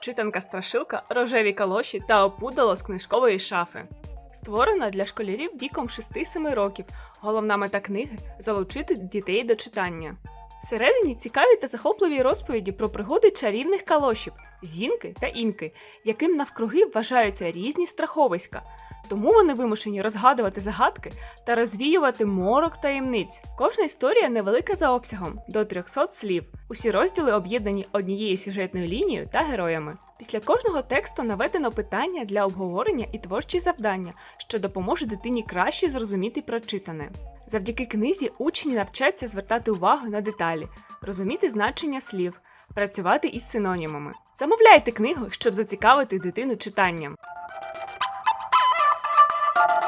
Читанка страшилка, рожеві калоші та опудало з книжкової шафи. Створена для школярів віком 6-7 років. Головна мета книги залучити дітей до читання. Всередині цікаві та захопливі розповіді про пригоди чарівних калошів, зінки та інки, яким навкруги вважаються різні страховиська. Тому вони вимушені розгадувати загадки та розвіювати морок таємниць. Кожна історія невелика за обсягом до 300 слів. Усі розділи об'єднані однією сюжетною лінією та героями. Після кожного тексту наведено питання для обговорення і творчі завдання, що допоможе дитині краще зрозуміти прочитане. Завдяки книзі учні навчаться звертати увагу на деталі, розуміти значення слів, працювати із синонімами. Замовляйте книгу, щоб зацікавити дитину читанням. you